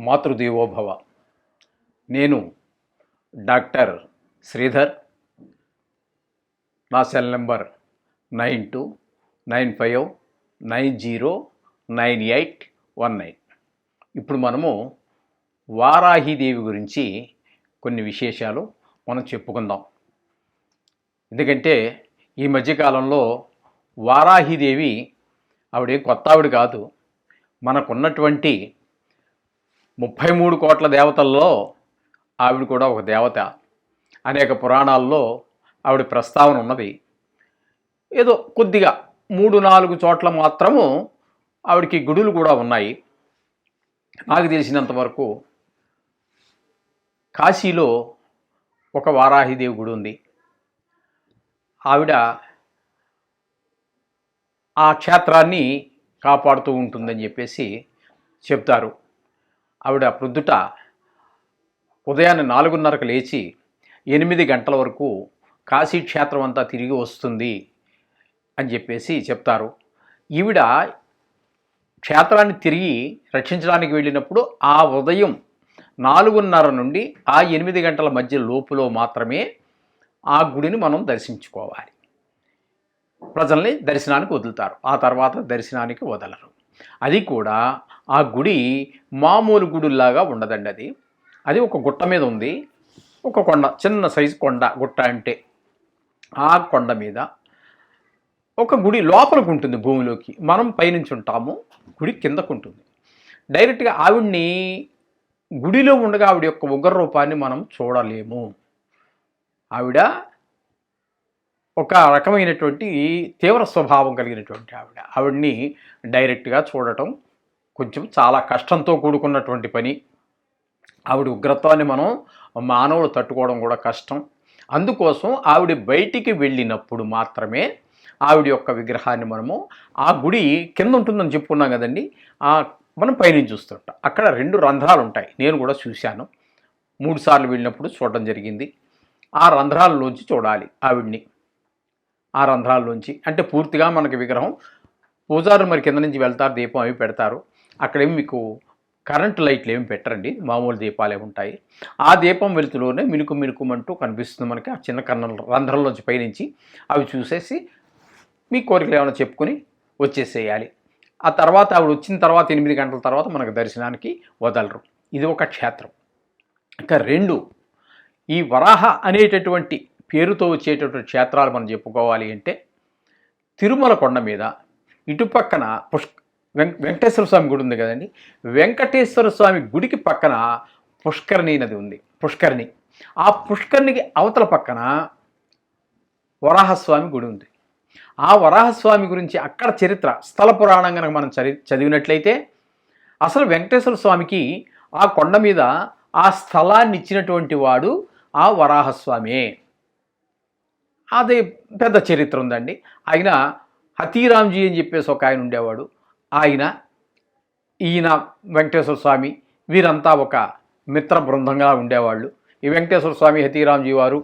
మాతృదేవోభవ. నేను డాక్టర్ శ్రీధర్ నా cell number nine two nine five nine zero nine eight one nine. ఇప్పుడు మనము వారాహిదేవి గురించి కొన్ని విశేషాలు మనం చెప్పుకుందాం. ఎందుకంటే ఈ మధ్యకాలంలో వారాహిదేవి ఆవిడ కొత్త ఆవిడ కాదు. మనకున్నటువంటి ముప్పై మూడు కోట్ల దేవతల్లో ఆవిడ కూడా ఒక దేవత. అనేక పురాణాల్లో ఆవిడ ప్రస్తావన ఉన్నది. ఏదో కొద్దిగా మూడు నాలుగు చోట్ల మాత్రము ఆవిడకి గుడులు కూడా ఉన్నాయి. నాకు తెలిసినంత వరకు కాశీలో ఒక వారాహిదేవి గుడి ఉంది. ఆవిడ ఆ క్షేత్రాన్ని కాపాడుతూ ఉంటుందని చెప్పేసి చెప్తారు. ఆవిడ ప్రొద్దుట ఉదయాన్నే నాలుగున్నరకు లేచి ఎనిమిది గంటల వరకు కాశీ క్షేత్రం అంతా తిరిగి వస్తుంది అని చెప్పేసి చెప్తారు. ఈవిడ క్షేత్రాన్ని తిరిగి రక్షించడానికి వెళ్ళినప్పుడు ఆ ఉదయం నాలుగున్నర నుండి ఆ ఎనిమిది గంటల మధ్య లోపులో మాత్రమే ఆ గుడిని మనం దర్శించుకోవాలి. ప్రజల్ని దర్శనానికి వదులుతారు. ఆ తర్వాత దర్శనానికి వదలరు. అది కూడా ఆ గుడి మామూలు గుడిలాగా ఉండదండి అది. అది ఒక గుట్ట మీద ఉంది. ఒక కొండ చిన్న సైజు కొండ గుట్ట అంటే. ఆ కొండ మీద ఒక గుడి లోపలికి ఉంటుంది భూమిలోకి. మనం పైనుంచి ఉంటాము గుడి కిందకు ఉంటుంది. డైరెక్ట్గా ఆవిడ్ని గుడిలో ఉండగా ఆవిడ యొక్క ఉగ్ర రూపాన్ని మనం చూడలేము. ఆవిడ ఒక రకమైనటువంటి తీవ్ర స్వభావం కలిగినటువంటి ఆవిడ. ఆవిడ్ని డైరెక్ట్గా చూడటం కొంచెం చాలా కష్టంతో కూడుకున్నటువంటి పని. ఆవిడ ఉగ్రత్వాన్ని మనం మానవులు తట్టుకోవడం కూడా కష్టం. అందుకోసం ఆవిడ బయటికి వెళ్ళినప్పుడు మాత్రమే ఆవిడ యొక్క విగ్రహాన్ని మనము ఆ గుడి కింద ఉంటుందని చెప్పుకున్నాం కదండి ఆ మనం పైనుంచి చూస్తుంటాం. అక్కడ రెండు రంధ్రాలు ఉంటాయి నేను కూడా చూశాను. మూడుసార్లు వెళ్ళినప్పుడు చూడడం జరిగింది. ఆ రంధ్రాలలోంచి చూడాలి ఆవిడ్ని. ఆ రంధ్రాల్లోంచి అంటే పూర్తిగా మనకి విగ్రహం పూజారులు మరి కింద నుంచి వెళ్తారు దీపం అవి పెడతారు. అక్కడేమి మీకు కరెంట్ లైట్లు ఏమి పెట్టరండి మామూలు దీపాలే ఉంటాయి. ఆ దీపం వెలుతులోనే మినుకు మినుకుమంటూ కనిపిస్తుంది మనకి ఆ చిన్న కన్న రంధ్రంలోంచి పైనుంచి. అవి చూసేసి మీ కోరికలు ఏమైనా చెప్పుకొని వచ్చేసేయాలి. ఆ తర్వాత ఆవిడ వచ్చిన తర్వాత ఎనిమిది గంటల తర్వాత మనకు దర్శనానికి వదలరు. ఇది ఒక క్షేత్రం. ఇక రెండు ఈ వరాహ అనేటటువంటి పేరుతో వచ్చేటటువంటి క్షేత్రాలు మనం చెప్పుకోవాలి అంటే తిరుమల కొండ మీద ఇటుపక్కన పుష్ వెంకటేశ్వర స్వామి గుడి ఉంది కదండి. వెంకటేశ్వర స్వామి గుడికి పక్కన పుష్కరిణి నది ఉంది. పుష్కరిణి. ఆ పుష్కరిణికి అవతల పక్కన వరాహస్వామి గుడి ఉంది. ఆ వరాహస్వామి గురించి అక్కడ చరిత్ర స్థల పురాణం కనుక మనం చరి చదివినట్లయితే అసలు వెంకటేశ్వర స్వామికి ఆ కొండ మీద ఆ స్థలాన్ని ఇచ్చినటువంటి వాడు ఆ వరాహస్వామే. అది పెద్ద చరిత్ర ఉందండి. ఆయన హతీరాంజీ అని చెప్పేసి ఒక ఆయన ఉండేవాడు. ఆయన ఈయన వెంకటేశ్వర స్వామి వీరంతా ఒక మిత్ర బృందంగా ఉండేవాళ్ళు. ఈ వెంకటేశ్వర స్వామి హతీరాంజీ వారు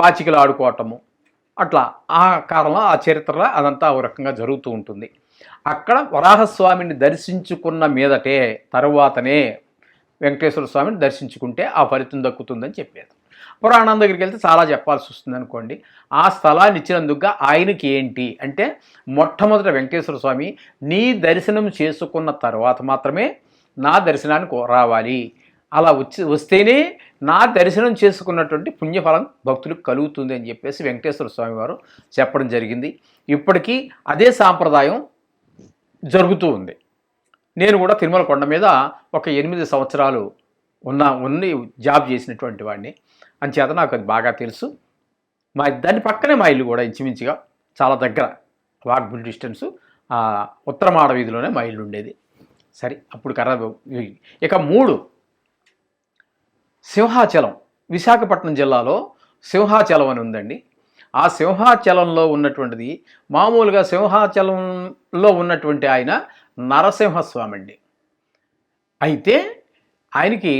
పాచికలు ఆడుకోవటము అట్లా ఆ కాలంలో ఆ చరిత్రలో అదంతా ఒక రకంగా జరుగుతూ ఉంటుంది. అక్కడ వరాహస్వామిని దర్శించుకున్న మీదటే తరువాతనే వెంకటేశ్వర స్వామిని దర్శించుకుంటే ఆ ఫలితం దక్కుతుందని చెప్పేది. పురాణం దగ్గరికి వెళ్తే చాలా చెప్పాల్సి వస్తుంది అనుకోండి. ఆ స్థలాన్ని ఇచ్చినందుకుగా ఆయనకి ఏంటి? అంటే మొట్టమొదట వెంకటేశ్వర స్వామి నీ దర్శనం చేసుకున్న తర్వాత మాత్రమే నా దర్శనానికి రావాలి. అలా వచ్చి వస్తేనే నా దర్శనం చేసుకున్నటువంటి పుణ్యఫలం భక్తులకు కలుగుతుంది అని చెప్పేసి వెంకటేశ్వర స్వామి వారు చెప్పడం జరిగింది. ఇప్పటికీ అదే సాంప్రదాయం జరుగుతూ ఉంది. నేను కూడా తిరుమల కొండ మీద ఒక ఎనిమిది సంవత్సరాలు ఉన్న ఉండి జాబ్ చేసినటువంటి వాడిని. అంచేత నాకు అది బాగా తెలుసు. మా దాని పక్కనే మా ఇల్లు కూడా ఇంచుమించుగా చాలా దగ్గర వాక్బుల్ డిస్టెన్స్. ఉత్తరమాడ వీధిలోనే మా ఇల్లు ఉండేది. సరే అప్పుడు కర్ర ఇక మూడు. సింహాచలం విశాఖపట్నం జిల్లాలో సింహాచలం అని ఉందండి. ఆ సింహాచలంలో ఉన్నటువంటిది మామూలుగా సింహాచలంలో ఉన్నటువంటి ఆయన నరసింహస్వామి అండి అయితే ఆయనకి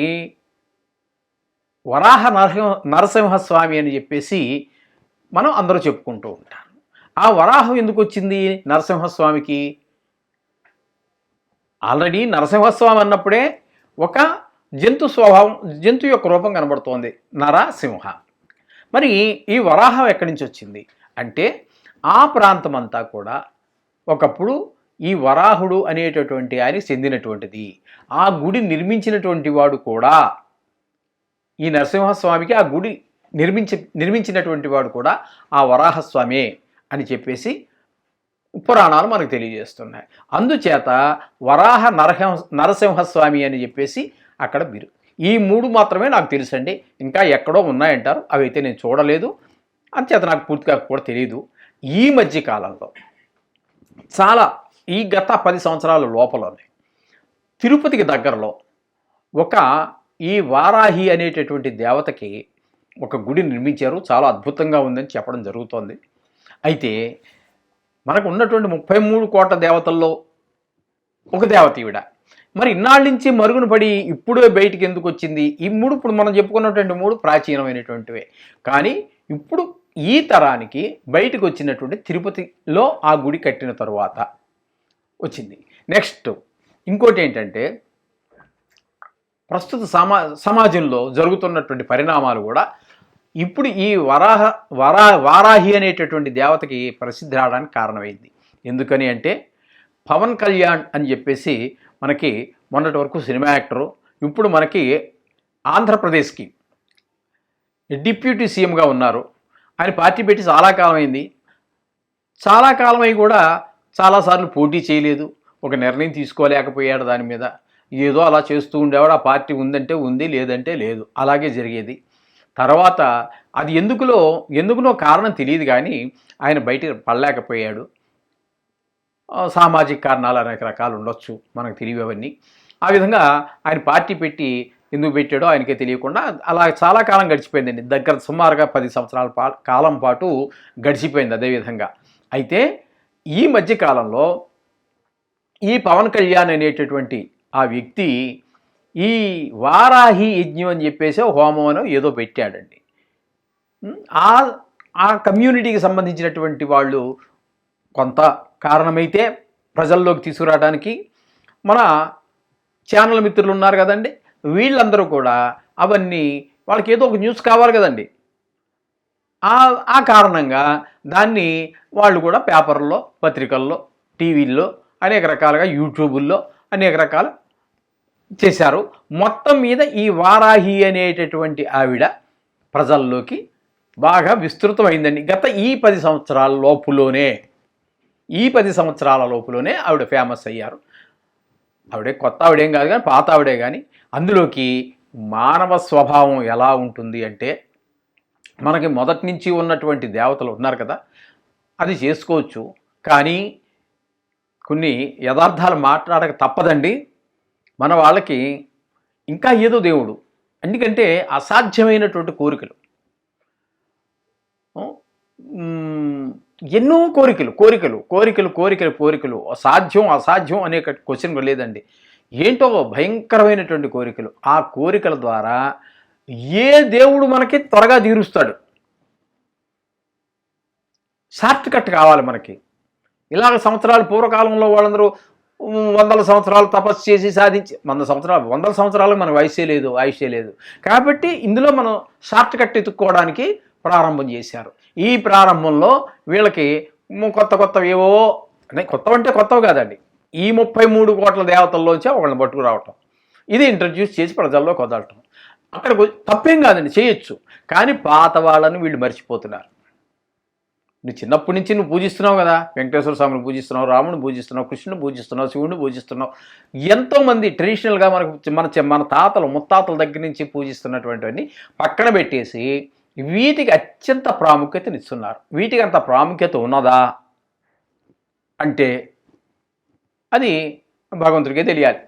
వరాహ నరసింహ నరసింహస్వామి అని చెప్పేసి మనం అందరూ చెప్పుకుంటూ ఉంటాం ఆ వరాహం ఎందుకు వచ్చింది నరసింహస్వామికి? ఆల్రెడీ నరసింహస్వామి అన్నప్పుడే ఒక జంతు స్వభావం జంతు యొక్క రూపం కనబడుతోంది నరసింహ. మరి ఈ వరాహం ఎక్కడి నుంచి వచ్చింది? అంటే ఆ ప్రాంతం అంతా కూడా ఒకప్పుడు ఈ వరాహుడు అనేటటువంటి ఆయన చెందినటువంటిది. ఆ గుడి నిర్మించినటువంటి వాడు కూడా ఈ నరసింహస్వామికి ఆ గుడి నిర్మించి నిర్మించినటువంటి వాడు కూడా ఆ వరాహస్వామే అని చెప్పేసి పురాణాలు మనకు తెలియజేస్తున్నాయి. అందుచేత వరాహ నరహ నరసింహస్వామి అని చెప్పేసి అక్కడ బిరు ఈ మూడు మాత్రమే నాకు తెలుసండి. ఇంకా ఎక్కడో ఉన్నాయంటారు అవి అయితే నేను చూడలేదు. అంచేత నాకు పూర్తిగా కూడా తెలియదు ఈ మధ్య కాలంలో చాలా ఈ గత పది సంవత్సరాల లోపలనే తిరుపతికి దగ్గరలో ఒక ఈ వారాహి అనేటటువంటి దేవతకి ఒక గుడి నిర్మించారు. చాలా అద్భుతంగా ఉందని చెప్పడం జరుగుతోంది. అయితే మనకు ఉన్నటువంటి ముప్పై మూడు కోట్ల దేవతల్లో ఒక దేవత ఈవిడ. మరి ఇన్నాళ్ళ నుంచి మరుగున పడి ఇప్పుడే బయటికి ఎందుకు వచ్చింది? ఈ మూడు ఇప్పుడు మనం చెప్పుకున్నటువంటి మూడు ప్రాచీనమైనటువంటివే. కానీ ఇప్పుడు ఈ తరానికి బయటకు వచ్చినటువంటి తిరుపతిలో ఆ గుడి కట్టిన తరువాత వచ్చింది. నెక్స్ట్ ఇంకోటి ఏంటంటే ప్రస్తుత సమా సమాజంలో జరుగుతున్నటువంటి పరిణామాలు కూడా ఇప్పుడు ఈ వరాహ వరా వారాహి అనేటటువంటి దేవతకి ప్రసిద్ధి రావడానికి కారణమైంది. ఎందుకని అంటే పవన్ కళ్యాణ్ అని చెప్పేసి మనకి మొన్నటి వరకు సినిమా యాక్టరు ఇప్పుడు మనకి ఆంధ్రప్రదేశ్కి డిప్యూటీ సీఎంగా ఉన్నారు. ఆయన పార్టీ పెట్టి చాలా కాలం అయింది చాలా కాలమై కూడా చాలాసార్లు పోటీ చేయలేదు. ఒక నిర్ణయం తీసుకోలేకపోయాడు దాని మీద. ఏదో అలా చేస్తూ ఉండేవాడు ఆ పార్టీ ఉందంటే ఉంది లేదంటే లేదు. అలాగే జరిగేది. తర్వాత అది ఎందుకులో ఎందుకునో కారణం తెలియదు కానీ ఆయన బయట పడలేకపోయాడు. సామాజిక కారణాలు అనేక రకాలు ఉండొచ్చు మనకు తెలియవన్నీ ఆ విధంగా ఆయన పార్టీ పెట్టి ఎందుకు పెట్టాడో ఆయనకే తెలియకుండా అలా చాలా కాలం గడిచిపోయిందండి. దగ్గర సుమారుగా పది సంవత్సరాల పా కాలం పాటు గడిచిపోయింది అదేవిధంగా అయితే ఈ మధ్య కాలంలో ఈ పవన్ కళ్యాణ్ అనేటటువంటి ఆ వ్యక్తి ఈ వారాహి యజ్ఞం అని చెప్పేసి హోమం ఏదో పెట్టాడండి. ఆ ఆ కమ్యూనిటీకి సంబంధించినటువంటి వాళ్ళు కొంత కారణమైతే ప్రజల్లోకి తీసుకురావడానికి మన ఛానల్ మిత్రులు ఉన్నారు కదండి. వీళ్ళందరూ కూడా అవన్నీ వాళ్ళకి ఏదో ఒక న్యూస్ కావాలి కదండి. ఆ ఆ కారణంగా దాన్ని వాళ్ళు కూడా పేపర్లో పత్రికల్లో టీవీల్లో అనేక రకాలుగా యూట్యూబుల్లో అనేక రకాల చేశారు. మొత్తం మీద ఈ వారాహి అనేటటువంటి ఆవిడ ప్రజల్లోకి బాగా విస్తృతమైందండి. గత ఈ పది సంవత్సరాల లోపులోనే ఈ పది సంవత్సరాల లోపులోనే ఆవిడ ఫేమస్ అయ్యారు. ఆవిడే కొత్త ఆవిడేం కాదు కానీ పాత ఆవిడే కానీ అందులోకి మానవ స్వభావం ఎలా ఉంటుంది అంటే మనకి మొదటి నుంచి ఉన్నటువంటి దేవతలు ఉన్నారు కదా అది చేసుకోవచ్చు. కానీ కొన్ని యథార్థాలు మాట్లాడక తప్పదండి. మన వాళ్ళకి ఇంకా ఏదో దేవుడు. ఎందుకంటే అసాధ్యమైనటువంటి కోరికలు. ఎన్నో కోరికలు కోరికలు కోరికలు కోరికలు కోరికలు. అసాధ్యం అసాధ్యం అనే క్వశ్చన్ లేదండి. ఏంటో భయంకరమైనటువంటి కోరికలు. ఆ కోరికల ద్వారా ఏ దేవుడు మనకి త్వరగా తీరుస్తాడు. షార్ట్ కట్ కావాలి మనకి. ఇలాగ సంవత్సరాలు పూర్వకాలంలో వాళ్ళందరూ వందల సంవత్సరాలు తపస్సు చేసి సాధించి వంద సంవత్సరాలు వందల సంవత్సరాలకు మనకు వయసే లేదు ఆయుష్యే లేదు. కాబట్టి ఇందులో మనం షార్ట్ కట్ ఎత్తుక్కోవడానికి ప్రారంభం చేశారు. ఈ ప్రారంభంలో వీళ్ళకి కొత్త కొత్తవి ఏవో అంటే కొత్తవి అంటే కొత్తవి కాదండి. ఈ ముప్పై మూడు కోట్ల దేవతల్లోంచి ఒకళ్ళని పట్టుకురావటం. ఇది ఇంట్రడ్యూస్ చేసి ప్రజల్లో కొదలటం అక్కడ తప్పేం కాదండి చేయొచ్చు. కానీ పాత వాళ్ళని వీళ్ళు మర్చిపోతున్నారు. నువ్వు చిన్నప్పటి నుంచి నువ్వు పూజిస్తున్నావు కదా. వెంకటేశ్వర స్వామిని పూజిస్తున్నావు రాముని పూజిస్తున్నావు కృష్ణుని పూజిస్తున్నావు శివుని పూజిస్తున్నావు. ఎంతోమంది ట్రెడిషనల్గా మనకు మన మన తాతలు ముత్తాతల దగ్గర నుంచి పూజిస్తున్నటువంటివన్నీ పక్కన పెట్టేసి వీటికి అత్యంత ప్రాముఖ్యతనిస్తున్నారు వీటికి అంత ప్రాముఖ్యత ఉన్నదా? అంటే అది భగవంతుడికే తెలియాలి.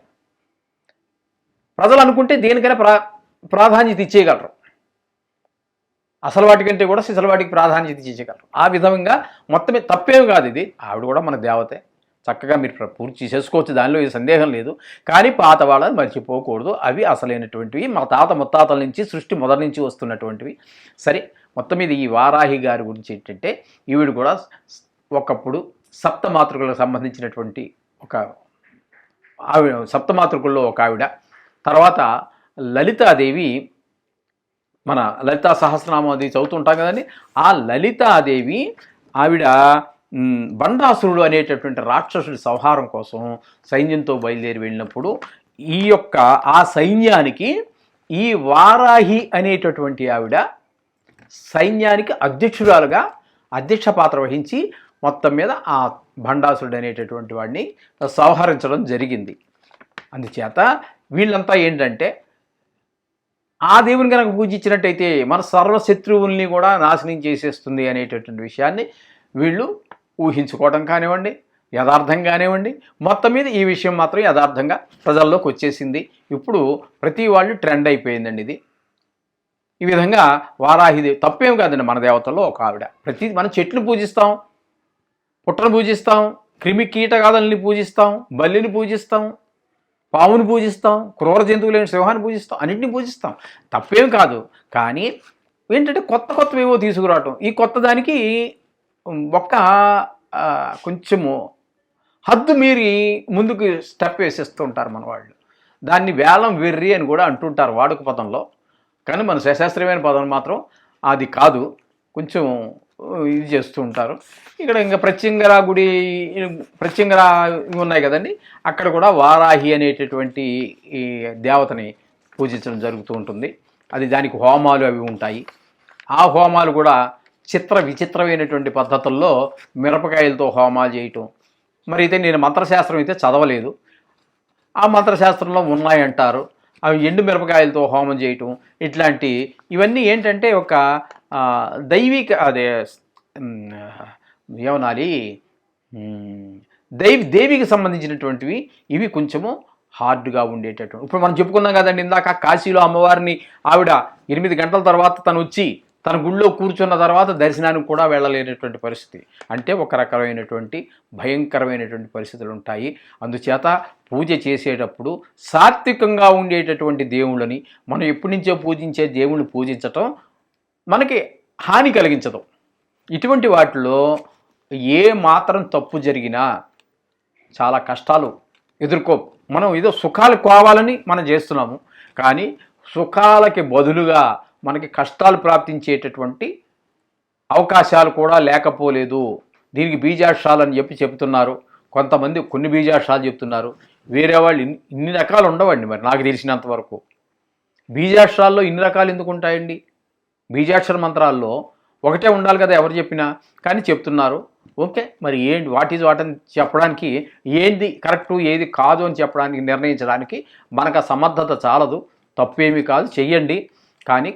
ప్రజలు అనుకుంటే దేనికైనా ప్రా ప్రాధాన్యత ఇచ్చేయగలరు. అసలు వాటికంటే కూడా సిసలు వాటికి ప్రాధాన్యత ఇచ్చేయగలరు. ఆ విధంగా మొత్తమే తప్పేం కాదు ఇది. ఆవిడ కూడా మన దేవతే. చక్కగా మీరు పూర్తి చేసుకోవచ్చు దానిలో ఏ సందేహం లేదు. కానీ పాత వాళ్ళని మర్చిపోకూడదు. అవి అసలైనటువంటివి. మా తాత ముత్తాతల నుంచి సృష్టి మొదటి నుంచి వస్తున్నటువంటివి. సరే మొత్తం మీద ఈ వారాహి గారి గురించి ఏంటంటే ఈవిడ కూడా ఒకప్పుడు సప్తమాతృకలకు సంబంధించినటువంటి ఒక ఆవిడ సప్తమాతృకుల్లో ఒక ఆవిడ. తర్వాత లలితాదేవి మన లలితా సహస్రనామం అది చదువుతుంటాం కదండి. ఆ లలితాదేవి ఆవిడ బండాసురుడు అనేటటువంటి రాక్షసుడి సంహారం కోసం సైన్యంతో బయలుదేరి వెళ్ళినప్పుడు ఈ యొక్క ఆ సైన్యానికి ఈ వారాహి అనేటటువంటి ఆవిడ సైన్యానికి అధ్యక్షురాలుగా అధ్యక్ష పాత్ర వహించి మొత్తం మీద ఆ భండాసురుడు అనేటటువంటి వాడిని సంహరించడం జరిగింది. అందుచేత వీళ్ళంతా ఏంటంటే ఆ దేవుని కనుక పూజించినట్టయితే మన సర్వశత్రువుల్ని కూడా నాశనం చేసేస్తుంది అనేటటువంటి విషయాన్ని వీళ్ళు ఊహించుకోవడం కానివ్వండి యథార్థం కానివ్వండి. మొత్తం మీద ఈ విషయం మాత్రం యథార్థంగా ప్రజల్లోకి వచ్చేసింది. ఇప్పుడు ప్రతి వాళ్ళు ట్రెండ్ అయిపోయిందండి ఇది. ఈ విధంగా వారాహిది తప్పేం కాదండి మన దేవతల్లో ఒక ఆవిడ. ప్రతి మనం చెట్లు పూజిస్తాం పుట్టను పూజిస్తాం క్రిమి కీటకాదుల్ని పూజిస్తాం బల్లిని పూజిస్తాం పావును పూజిస్తాం క్రూర జంతువులైన సింహాన్ని పూజిస్తాం అన్నింటిని పూజిస్తాం. తప్పేం కాదు. కానీ ఏంటంటే కొత్త కొత్తవి ఏవో తీసుకురావటం. ఈ కొత్త దానికి ఒక్క కొంచెము హద్దు మీరి ముందుకు స్టెప్ వేసేస్తుంటారు మన వాళ్ళు. దాన్ని వేలం వెర్రి అని కూడా అంటుంటారు వాడుక పదంలో. కానీ మన సశాస్త్రీయమైన పదం మాత్రం అది కాదు. కొంచెం ఇది చేస్తూ ఉంటారు. ఇక్కడ ఇంకా ప్రత్యంగర గుడి ప్రత్యంగర ఇవి ఉన్నాయి కదండి. అక్కడ కూడా వారాహి అనేటటువంటి ఈ దేవతని పూజించడం జరుగుతూ ఉంటుంది. అది దానికి హోమాలు అవి ఉంటాయి. ఆ హోమాలు కూడా చిత్ర విచిత్రమైనటువంటి పద్ధతుల్లో మిరపకాయలతో హోమాలు చేయటం. మరి అయితే నేను మంత్రశాస్త్రం అయితే చదవలేదు. ఆ మంత్రశాస్త్రంలో ఉన్నాయంటారు. అవి ఎండు మిరపకాయలతో హోమం చేయటం. ఇట్లాంటి ఇవన్నీ ఏంటంటే ఒక దైవిక అదే ఏమనాలి? దైవ దైవి దేవికి సంబంధించినటువంటివి ఇవి కొంచెము హార్డ్గా ఉండేటటువంటి ఇప్పుడు మనం చెప్పుకున్నాం కదండి ఇందాక కాశీలో అమ్మవారిని ఆవిడ ఎనిమిది గంటల తర్వాత తను వచ్చి తన గుళ్ళో కూర్చున్న తర్వాత దర్శనానికి కూడా వెళ్ళలేనటువంటి పరిస్థితి. అంటే ఒక రకమైనటువంటి భయంకరమైనటువంటి పరిస్థితులు ఉంటాయి. అందుచేత పూజ చేసేటప్పుడు సాత్వికంగా ఉండేటటువంటి దేవుళ్ళని మనం ఎప్పటి నుంచో పూజించే దేవుణ్ణి పూజించటం మనకి హాని కలిగించదు. ఇటువంటి వాటిలో ఏ మాత్రం తప్పు జరిగినా చాలా కష్టాలు ఎదుర్కో మనం ఏదో సుఖాలు కావాలని మనం చేస్తున్నాము. కానీ సుఖాలకి బదులుగా మనకి కష్టాలు ప్రాప్తించేటటువంటి అవకాశాలు కూడా లేకపోలేదు. దీనికి బీజాక్షాలు అని చెప్పి చెప్తున్నారు కొంతమంది కొన్ని బీజాక్షాలు చెప్తున్నారు. వేరే వాళ్ళు ఇన్ని రకాలు ఉండవండి మరి నాకు తెలిసినంత వరకు. బీజాక్షాల్లో ఇన్ని రకాలు ఎందుకు ఉంటాయండి? బీజాక్షర మంత్రాల్లో ఒకటే ఉండాలి కదా ఎవరు చెప్పినా కానీ చెప్తున్నారు. ఓకే మరి ఏంటి వాట్ ఈజ్ వాట్ అని చెప్పడానికి ఏంది కరెక్టు ఏది కాదు అని చెప్పడానికి నిర్ణయించడానికి మనకు సమర్థత చాలదు. తప్పేమీ కాదు చెయ్యండి. కానీ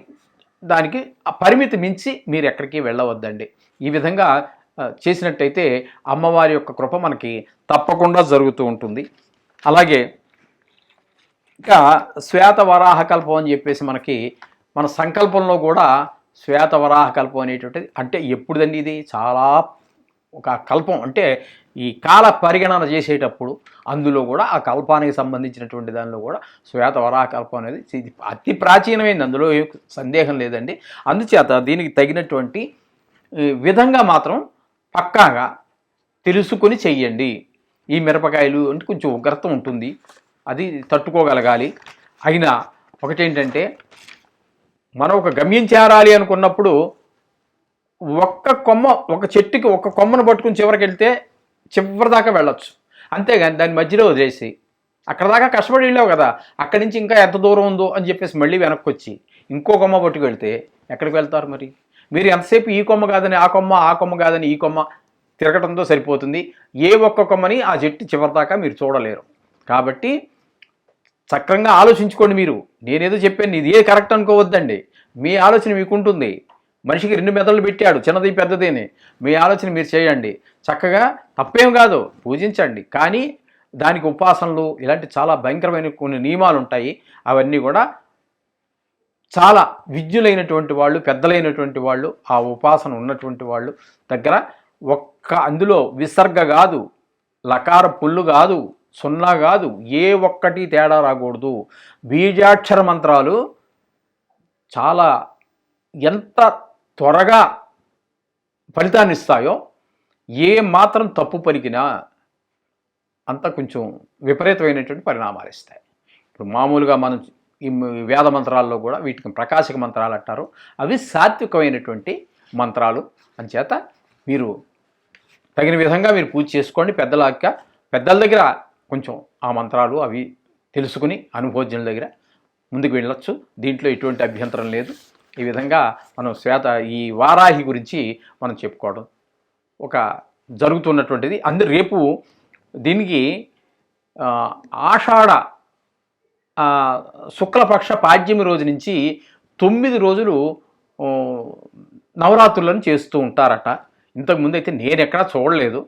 దానికి ఆ పరిమితి మించి మీరు ఎక్కడికి వెళ్ళవద్దండి. ఈ విధంగా చేసినట్టయితే అమ్మవారి యొక్క కృప మనకి తప్పకుండా జరుగుతూ ఉంటుంది. అలాగే ఇంకా శ్వేత వరాహ కల్పం అని చెప్పేసి మనకి మన సంకల్పంలో కూడా శ్వేత వరాహ కల్పం అనేటువంటిది. అంటే ఎప్పుడుదండి ఇది? చాలా ఒక కల్పం. అంటే ఈ కాల పరిగణన చేసేటప్పుడు అందులో కూడా ఆ కల్పానికి సంబంధించినటువంటి దానిలో కూడా శ్వేత వరాహ కల్పం అనేది అతి ప్రాచీనమైనది అందులో సందేహం లేదండి. అందుచేత దీనికి తగినటువంటి విధంగా మాత్రం పక్కాగా తెలుసుకొని చెయ్యండి. ఈ మిరపకాయలు అంటే కొంచెం ఉగ్రత ఉంటుంది. అది తట్టుకోగలగాలి. అయినా ఒకటేంటంటే మనం ఒక గమ్యం చేరాలి అనుకున్నప్పుడు ఒక్క కొమ్మ ఒక చెట్టుకి ఒక కొమ్మను పట్టుకుని చివరికి వెళ్తే చివరి దాకా వెళ్ళొచ్చు. అంతేగాని దాని మధ్యలో వదిలేసి అక్కడ దాకా కష్టపడి వెళ్ళావు కదా అక్కడి నుంచి ఇంకా ఎంత దూరం ఉందో అని చెప్పేసి మళ్ళీ వెనక్కి వచ్చి ఇంకో కొమ్మ పట్టుకు వెళ్తే ఎక్కడికి వెళ్తారు మరి? మీరు ఎంతసేపు ఈ కొమ్మ కాదని ఆ కొమ్మ ఆ కొమ్మ కాదని ఈ కొమ్మ తిరగటంతో సరిపోతుంది. ఏ ఒక్క కొమ్మని ఆ చెట్టు చివరి దాకా మీరు చూడలేరు. కాబట్టి చక్రంగా ఆలోచించుకోండి మీరు. నేనేదో చెప్పాను ఇది ఏ కరెక్ట్ అనుకోవద్దండి. మీ ఆలోచన మీకుంటుంది. మనిషికి రెండు మెదళ్ళు పెట్టాడు చిన్నది పెద్దదేని. మీ ఆలోచన మీరు చేయండి. చక్కగా తప్పేం కాదు పూజించండి. కానీ దానికి ఉపాసనలు ఇలాంటి చాలా భయంకరమైన కొన్ని నియమాలు ఉంటాయి. అవన్నీ కూడా చాలా విద్యులైనటువంటి వాళ్ళు పెద్దలైనటువంటి వాళ్ళు ఆ ఉపాసన ఉన్నటువంటి వాళ్ళు దగ్గర ఒక్క అందులో విసర్గ కాదు లకార పుల్లు కాదు. సున్నా కాదు ఏ ఒక్కటి తేడా రాకూడదు. బీజాక్షర మంత్రాలు చాలా ఎంత త్వరగా ఫలితాన్ని ఇస్తాయో ఏ మాత్రం తప్పు పలికినా అంత కొంచెం విపరీతమైనటువంటి పరిణామాలు ఇస్తాయి. ఇప్పుడు మామూలుగా మనం ఈ వేద మంత్రాల్లో కూడా వీటికి ప్రకాశక మంత్రాలు అంటారు. అవి సాత్వికమైనటువంటి మంత్రాలు. అంచేత మీరు తగిన విధంగా మీరు పూజ చేసుకోండి. పెద్దలాక పెద్దల దగ్గర కొంచెం ఆ మంత్రాలు అవి తెలుసుకుని అనుభోజ్యం దగ్గర ముందుకు వెళ్ళొచ్చు. దీంట్లో ఎటువంటి అభ్యంతరం లేదు. ఈ విధంగా మనం శ్వేత ఈ వారాహి గురించి మనం చెప్పుకోవడం. ఒక జరుగుతున్నటువంటిది. అందు రేపు దీనికి ఆషాఢ శుక్లపక్ష పాడ్యమి రోజు నుంచి తొమ్మిది రోజులు నవరాత్రులను చేస్తూ ఉంటారట. ఇంతకుముందు అయితే నేను ఎక్కడా చూడలేదు.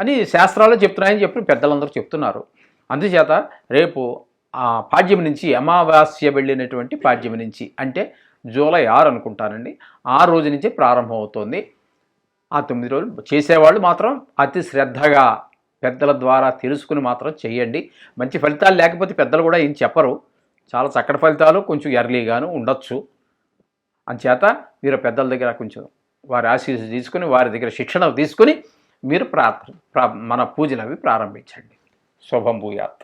అని శాస్త్రాలు చెప్తున్నాయని చెప్పి పెద్దలందరూ చెప్తున్నారు. అందుచేత రేపు ఆ పాడ్యం నుంచి అమావాస్య వెళ్ళినటువంటి పాడ్యం నుంచి అంటే జూలై ఆరు అనుకుంటానండి. ఆ రోజు నుంచి ప్రారంభం అవుతుంది ఆ తొమ్మిది రోజులు చేసేవాళ్ళు మాత్రం అతి శ్రద్ధగా పెద్దల ద్వారా తెలుసుకుని మాత్రం చేయండి. మంచి ఫలితాలు లేకపోతే పెద్దలు కూడా ఏం చెప్పరు. చాలా చక్కటి ఫలితాలు కొంచెం ఎర్లీగాను ఉండొచ్చు. అంచేత మీరు పెద్దల దగ్గర కొంచెం వారి ఆశీస్సు తీసుకుని వారి దగ్గర శిక్షణ తీసుకుని మీరు ప్రార్థన ప్రా మన పూజలు అవి ప్రారంభించండి. శుభం భూయాత్.